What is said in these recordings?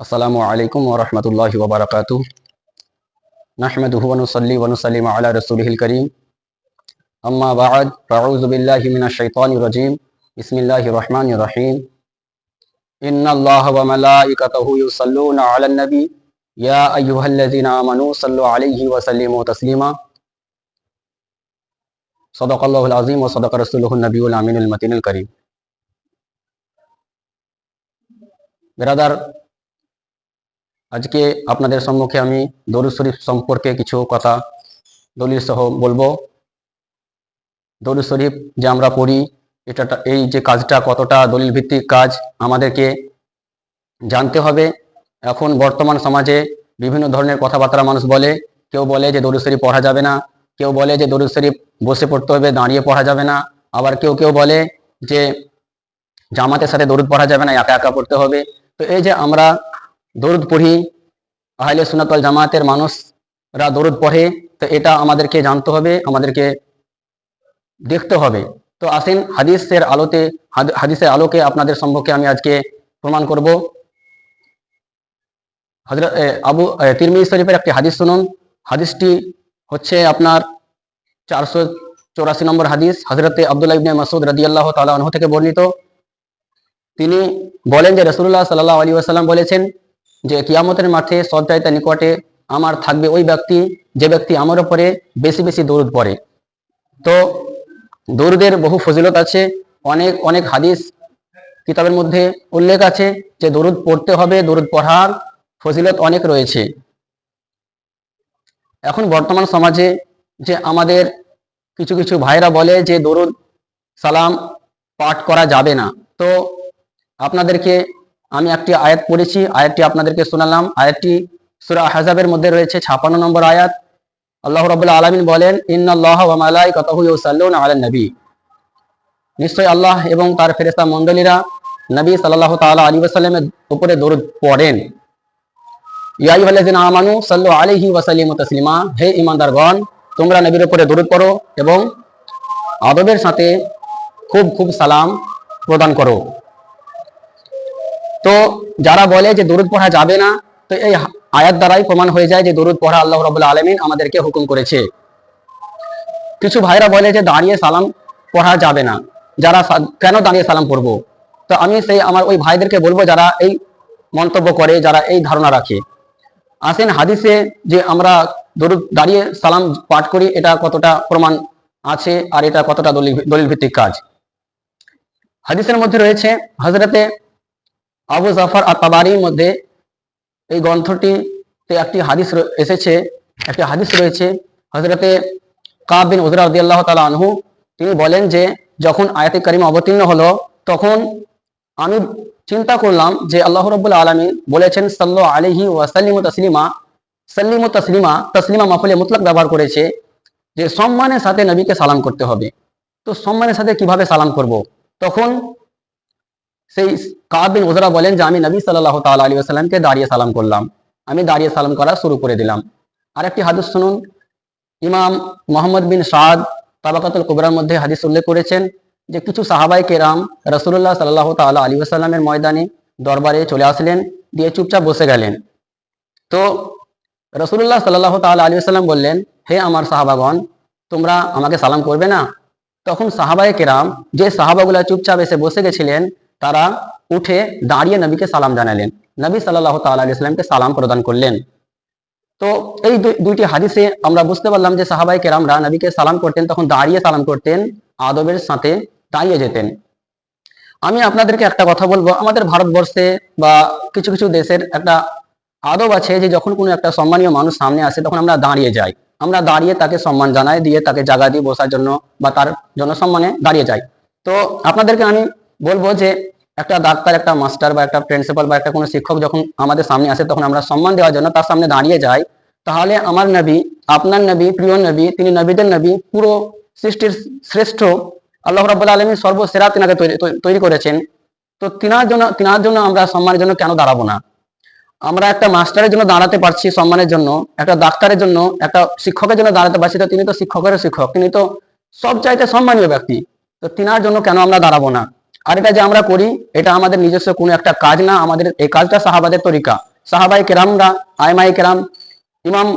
আসসালামু আলাইকুম ওরহমতুল্লাহ ওবরাকাত নাহমেদুহু ওয়ানুসাল্লি ওয়ানুসাল্লিম আলা রসুলিহিল করিম আম্মা বাদ ফাউযু বিল্লাহি মিনাশ শাইতানির রাজিম বিসমিল্লাহির রহমানির রহিম ইন্নাল্লাহা ওয়া মালাইকাতাহু ইউসাল্লুনা আলান নবী ইয়া আইয়ুহাল্লাযীনা আমানু সাল্লু আলাইহি ওয়া সাল্লিমু তাসলিমা সাদাকাল্লাহুল আযীম ওয়া সাদাকা রাসূলুহুন নবিয়ুল আমিনুল মতিনুল করিম বেরাদার আজকে আপনাদের সম্মুখে আমি দরুদ শরীফ সম্পর্কে কিছু কথা দলিল সহ বলব। দরুদ শরীফ যে আমরা পড়ি এটা এই যে কাজটা কতটা দলিল ভিত্তিক কাজ আমাদেরকে জানতে হবে। এখন বর্তমান সমাজে বিভিন্ন ধরনের কথাবার্তা মানুষ বলে, কেউ বলে যে দরুদ শরীফ পড়া যাবে না, কেউ বলে যে দরুদ শরীফ বসে পড়তে হবে, দাঁড়িয়ে পড়া যাবে না, আবার কেউ কেউ বলে যে জামাতের সাথে দরুদ পড়া যাবে না, একা একা পড়তে হবে। তো এই যে আমরা দরুদ পড়ি। আহলে সুনাতল জামাতের মানুষরা দরুদ পড়ে, তো এটা আমাদেরকে জানতে হবে, আমাদেরকে দেখতে হবে। তো আসেন, হাদিসের আলোতে হাদিসের আলোকে আপনাদের সম্পর্কে আমি আজকে প্রমাণ করব। হজরত আবু তিরমিজি শরীফের একটি হাদিস শুনুন। হাদিসটি হচ্ছে আপনার চারশো চৌরাশি নম্বর হাদিস। হজরতে আবদুল্লাহ ইবনে মাসুদ রাদিয়াল্লাহু তাআলা আনহু থেকে বর্ণিত। তিনি বলেন যে রসুল্লাহ সাল্লাহ আলী আসাল্লাম বলেছেন যে কিয়ামতের মাঠে সবচাইতে নিকটে আমার থাকবে ওই ব্যক্তি, যে ব্যক্তি আমার ওপরে বেশি বেশি দরুদ পড়ে। তো দরুদের বহু ফজিলত আছে, অনেক অনেক হাদিস কিতাবের মধ্যে উল্লেখ আছে যে দরুদ পড়তে হবে, দরুদ পড়ার ফজিলত অনেক রয়েছে। এখন বর্তমান সমাজে যে আমাদের কিছু কিছু ভাইরা বলে যে দরুদ সালাম পাঠ করা যাবে না। তো আপনাদেরকে আমি একটি আয়াত পড়েছি, আয়াতটি আপনাদেরকে শোনালাম। আয়াতটি সূরা হাজাবের মধ্যে রয়েছে, ছাপান্ন নম্বর আয়াত। আল্লাহ রাব্বুল আলামিন বলেন, ইন্নাল্লাহা ওয়া মালাইকাতাহু ইউসাল্লুনা আলান নবী। নিশ্চয় আল্লাহ এবং তার ফেরেশতা মণ্ডলীরা নবী সাল্লাহ তাআলা আলী ওয়াসাল্লামের উপরে দরুদ পড়েন। ইয়া আইয়ুহাল্লাযিনা আমানু সাল্লু আলাইহি ওয়া সাল্লিমু তাসলিমা, হে ঈমানদারগণ, তোমরা নবীর উপরে দরুদ পড়ো এবং আদবের সাথে খুব খুব সালাম প্রদান করো। তো যারা বলে যে দরুদ পড়া যাবে না, তো এই আয়াত দ্বারাই প্রমাণ হয়ে যায় যে দরুদ পড়া আল্লাহ রাবুল আলমিন আমাদেরকে হুকুম করেছে। কিছু ভাইরা বলে যে দাঁড়িয়ে সালাম পড়া যাবে না, যারা কেন দাঁড়িয়ে সালাম পড়ব? তো আমি সেই আমার ওই ভাইদেরকে বলব যারা এই মন্তব্য করে, যারা এই ধারণা রাখে। আসেন হাদিসে যে আমরা দরুদ দাঁড়িয়ে সালাম পাঠ করি, এটা কতটা প্রমাণ আছে আর এটা কতটা দলিল দলিল ভিত্তিক কাজ? হাদিসের মধ্যে রয়েছে হজরতে আবু জাফর আর তাবারির মধ্যে এই গ্রন্থটিতে একটি হাদিস এসেছে, একটি হাদিস রয়েছে। হজরতে কাবিন উজরা আল্লাহ তালা আনহু, তিনি বলেন যে, যখন আয়াতে কারিম অবতীর্ণ হলো, তখন আমি চিন্তা করলাম যে আল্লাহ রব্বুল আলমী বলেছেন সাল্লু আলিহি ওয়াসাল্লিম তসলিমা, সাল্লিম তসলিমা তসলিমা মাফলে মুতলাক ব্যবহার করেছে যে সম্মানের সাথে নবীকে সালাম করতে হবে। তো সম্মানের সাথে কীভাবে সালাম করব? তখন সেই কাব বিন উজরা বলেন যে, আমি নবী সাল্লাহ তাআলা আলী আসাল্লামকে দাঁড়িয়ে সালাম করলাম। আমি দাঁড়িয়ে সালাম করা শুরু করে দিলাম। আরেকটি হাদিস শুনুন। ইমাম মোহাম্মদ বিন সাদ তাবাকাতুল কুবরার মধ্যে হাদিস উল্লেখ করেছেন যে, কিছু সাহাবাই কেরাম রসুল্লাহ সাল্লাহ তাআলা আলী আসাল্লামের ময়দানে দরবারে চলে আসলেন, দিয়ে চুপচাপ বসে গেলেন। তো রসুল্লাহ সাল্লাহ তাআলা আলী আসাল্লাম বললেন, হে আমার সাহাবাগণ, তোমরা আমাকে সালাম করবে না? তখন সাহাবাই কেরাম যে সাহাবাগুলা চুপচাপ এসে বসে গেছিলেন তারা উঠে দাঁড়িয়ে নবীকে সালাম জানালেন। নবী সাল্লাহ তাল্লাহামকে সালাম প্রদান করলেন। তো এই দুইটি হাদিসে আমরা বুঝতে পারলাম যে সাহাবাই কেরামরা নবীকে সালাম করতেন, তখন দাঁড়িয়ে সালাম করতেন, আদবের সাথে দাঁড়িয়ে যেতেন। আমি আপনাদেরকে একটা কথা বলব, আমাদের ভারতবর্ষে বা কিছু কিছু দেশের একটা আদব আছে যে যখন কোনো একটা সম্মানীয় মানুষ সামনে আসে, তখন আমরা দাঁড়িয়ে যাই। আমরা দাঁড়িয়ে তাকে সম্মান জানাই, দিয়ে তাকে জায়গা দিয়ে বসার জন্য বা তার জন্য সম্মানে দাঁড়িয়ে যাই। তো আপনাদেরকে আমি বলব যে একটা ডাক্তার, একটা মাস্টার বা একটা প্রিন্সিপাল বা একটা কোনো শিক্ষক যখন আমাদের সামনে আসে, তখন আমরা সম্মান দেওয়ার জন্য তার সামনে দাঁড়িয়ে যাই। তাহলে আমার নবী, আপনার নবী, প্রিয় নবী, তিনি নবীদের নবী, পুরো সৃষ্টির শ্রেষ্ঠ আল্লাহ রাবুল আলমী সর্বসেরা তিনাকে তৈরি করেছেন। তো তিনার জন্য তিনার জন্য আমরা সম্মানের জন্য কেন দাঁড়াবো না? আমরা একটা মাস্টারের জন্য দাঁড়াতে পারছি সম্মানের জন্য, একটা ডাক্তারের জন্য, একটা শিক্ষকের জন্য দাঁড়াতে পারছি। তো তিনি তো শিক্ষকের শিক্ষক, তিনি তো সব চাইতে সম্মানীয় ব্যক্তি। তো তিনার জন্য কেন আমরা দাঁড়াবো না? আর এটা যে আমরা করি, এটা আমাদের নিজস্ব কোনো একটা কাজ না, আমাদের এই কাজটা সাহাবাদের তরিকা। সাহাবাই কেরামরা, আইমাই কেরাম, ইমাম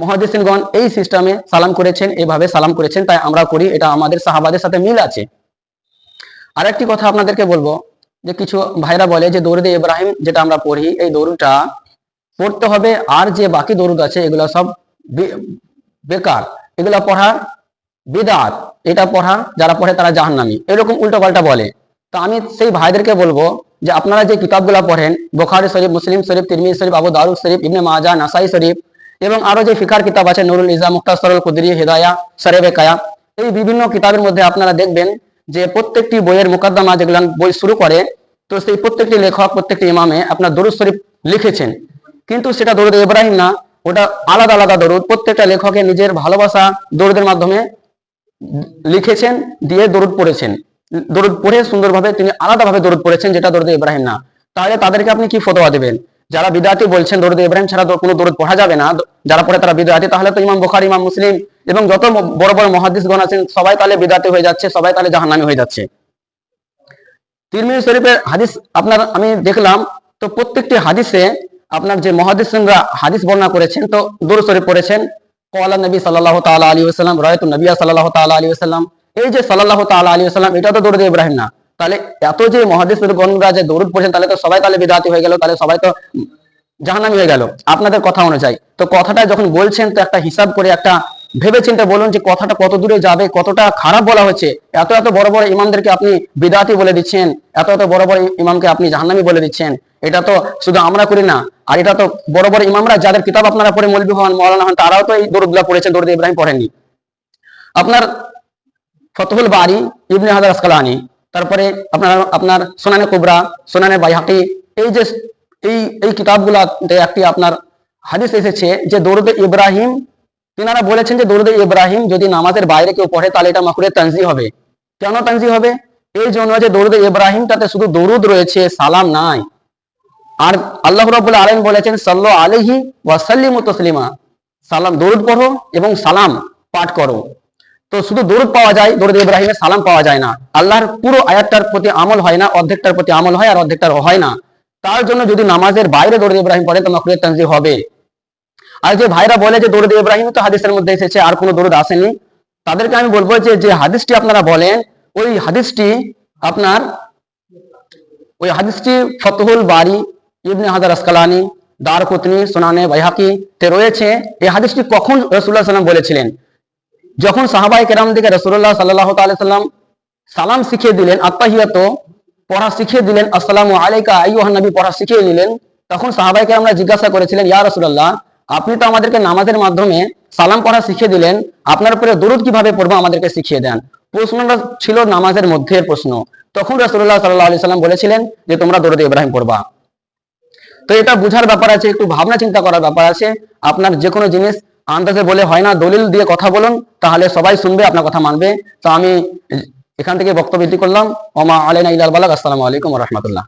মহাদিসিনগণ এই সিস্টেমে সালাম করেছেন এইভাবে সালাম করেছেন, তাই আমরা করি, এটা আমাদের সাহাবাদের সাথে মিল আছে। আরেকটি কথা আপনাদেরকে বলব, যে কিছু ভাইরা বলে যে দৌড়দে ইব্রাহিম যেটা আমরা পড়ি, এই দৌড়টা পড়তে হবে, আর যে বাকি দৌড় আছে, এগুলো সব বেকার। এগুলো পড়ার বিদাত। এটা পড়া, যারা পড়ে তারা জাহান্নামি। এরকম উল্টো পাল্টা বলে। তো আমি সেই ভাইদেরকে বলব যে আপনারা যে কিতাবগুলো পড়েন, বোখারি শরীফ, মুসলিম শরীফ, তিরমিজ শরীফ, আবু দারুদ শরীফ, ইবনে মাজা নাসাই শরীফ এবং আরও যে ফিকার কিতাব আছে, নুরুল ইসলাম মুক্তাসরুল কুদরি, হিদায়া, সরেবে কায়া, এই বিভিন্ন কিতাবের মধ্যে আপনারা দেখবেন যে প্রত্যেকটি বইয়ের মোকদ্দমা যেগুলো বই শুরু করে, তো সেই প্রত্যেকটি লেখক, প্রত্যেকটি ইমামে আপনার দরুদ শরীফ লিখেছেন। কিন্তু সেটা দরুদ ইব্রাহিম না, ওটা আলাদা আলাদা দরুদ। প্রত্যেকটা লেখকের নিজের ভালোবাসা দরুদের মাধ্যমে লিখেছেন, দিয়ে দরুদ পড়েছেন। দরুদ পড়ে সুন্দরভাবে তিনি আলাদাভাবে দরুদ পড়েছেন, যেটা দরুদ ইব্রাহিম না। তাহলে তাদেরকে আপনি কি ফতোয়া দেবেন? যারা বিদাতি বলছেন, দরুদ ইব্রাহিম ছাড়া কোনো দরুদ পড়া যাবে না। যারা পড়ে তারা বিদাতি। তাহলে তো ইমাম বুখারী, ইমাম মুসলিম এবং যত বড় বড় মহাদিসগণ আছেন, সবাই তাহলে বিদাতি হয়ে যাচ্ছে, সবাই তাহলে জাহান্নামী হয়ে যাচ্ছে। তিরমিজি শরীফের হাদিস আপনার, আমি দেখলাম, তো প্রত্যেকটি হাদিসে আপনার যে মহাদিসরা হাদিস বর্ণনা করেছেন, তো দরুদ শরীফ পড়েছেন। কওয়ালা নবী সাল্লাল্লাহু তাআলা আলাইহি ওয়াসাল্লাম, রায়াতুন নবিয়া সাল্লাল্লাহু তাআলা আলাইহি ওয়াসাল্লাম এই যে সাল্লাল্লাহু তাআলা আলাইহি ওয়াসাল্লাম, এটা তো দরুদ ইব্রাহিম না। তাহলে এত যে মহাদিস গণরা যে দরুদ পড়েছেন, তাহলে তো সবাই তাহলে বিদাতি হয়ে গেল, তাহলে সবাই তো জাহান্নামী হয়ে গেল। আপনাদের কথা অনুযায়ী, তো কথাটা যখন বলছেন, তো একটা হিসাব করে, একটা ভেবে চিন্তে বলুন যে কথাটা কত দূরে যাবে, কতটা খারাপ বলা হচ্ছে এত এত বড় বড় ইমামদেরকে আপনি বিদাতি বলে দিচ্ছেন, এত এত বড় বড় ইমামকে আপনি জাহান্নামী বলে দিচ্ছেন। এটা তো শুধু আমরা করি না, আর এটা তো বড় বড় ইমামরা যাদের কিতাব আপনারা পড়ে মৌলবি হন, মৌলানা হন, তারাও তো এই দরুদগুলা পড়েছেন, দরুদ ইব্রাহিম পড়েননি। আপনার ফতহুল বাড়ি ইবনে হাজার আসকালানি তারপরে আপনার আপনার সোনানে কুবরা, সোনানে বাইহাকি, এই যে, এই এই কিতাবগুলাতে একটি আপনার হাদিস এসেছে যে দরুদ ইব্রাহিম, তিনারা বলেছেন যে দৌরদে ইব্রাহিম যদি নামাজের বাইরে কেউ পড়ে, তাহলে এটা মাকুরে তানজি হবে। কেন তানজি হবে? এই জন্য যে দৌরদে ইব্রাহিম তাতে শুধু দরুদ রয়েছে, সালাম নাই। আর আল্লাহ রাব্বুল আলামিন বলেছেন, সাল্লু আলাইহি ওয়া সাল্লিমু তাসলিমা। সালাম, দরুদ পড়ো এবং সালাম পাঠ করো। তো শুধু দরুদ পাওয়া যায়, দরুদ ইব্রাহিমের সালাম পাওয়া যায় না। আল্লাহর পুরো আয়াতটার প্রতি আমল হয় না, অর্ধেকটার প্রতি আমল হয় আর অর্ধেকটার হয় না। তার জন্য যদি নামাজের বাইরে দরুদ ইব্রাহিম পড়ে তো মাকরুহ তানজি হবে। আর যে ভাইরা বলে যে দরুদ ইব্রাহিম তো হাদিসের মধ্যে এসেছে, আর কোনো দরুদ আসেনি, তাদেরকে আমি বলব যে যে হাদিসটি আপনারা বলেন, ওই হাদিসটি আপনার, ওই হাদিসটি ফতহুল বাড়ি ইবনে হাজার আসকালানি দার কুতনি সোনানে বাইহাকি তে রয়েছে। এই হাদিসটি কখন রসুল্লাহ সাল্লাম বলেছিলেন? যখন সাহাবাই কেরাম দিকে রসুল্লাহ সাল্লাহ সাল্লাম সালাম শিখিয়ে দিলেন, আত্মাহিয়াত, পড়া শিখিয়ে দিলেন, আসসালামু আলাইকা আইয়ুহান নবী পড়া শিখিয়ে দিলেন, তখন সাহাবাই আমরা জিজ্ঞাসা করেছিলেন, ইয়া রসুল্লাহ আপনি তো আমাদেরকে নামাজের মাধ্যমে সালাম পড়া শিখিয়ে দিলেন, আপনার উপরে দরুদ কীভাবে পড়ব আমাদেরকে শিখিয়ে দেন? প্রশ্নটা ছিল নামাজের মধ্যে প্রশ্ন। তখন রসুল্লাহ সাল্লাহ আলি সাল্লাম বলেছিলেন যে, তোমরা দরুদ ইব্রাহিম পড়বা। তো এটা বুঝার ব্যাপার আছে, একটু ভাবনা চিন্তা করার ব্যাপার আছে। আপনার যে কোনো জিনিস আন্দাজে বলে, হয় না, দলিল দিয়ে কথা বলুন, তাহলে সবাই শুনবে, আপনার কথা মানবে। তো আমি এখান থেকে বক্তব্য করলাম। ওমা আলাইনা ইলাল বালাক আসসালামু আলাইকুম রহমতুল্লাহ।